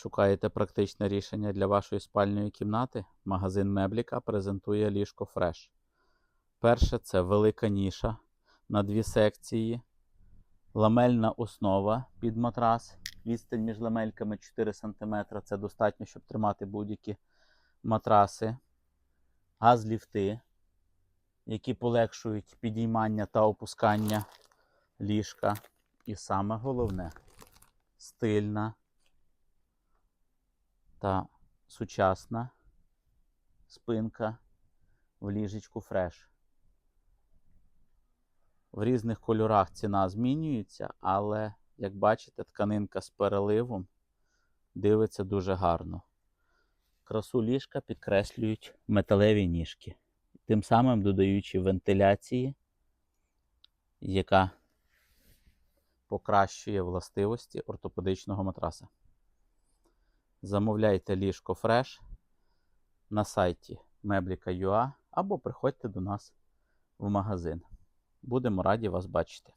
Шукаєте практичне рішення для вашої спальної кімнати? Магазин Мебліка презентує ліжко Fresh. Перше це велика ніша на дві секції, ламельна основа під матрас. Відстань між ламельками 4 см. Це достатньо, щоб тримати будь-які матраси, газліфти, які полегшують підіймання та опускання ліжка. І саме головне стильна та сучасна спинка в ліжечку Fresh. В різних кольорах ціна змінюється, але, як бачите, тканинка з переливом дивиться дуже гарно. Красу ліжка підкреслюють металеві ніжки, тим самим додаючи вентиляції, яка покращує властивості ортопедичного матраса. Замовляйте ліжко Fresh на сайті Meblika.ua або приходьте до нас в магазин. Будемо раді вас бачити.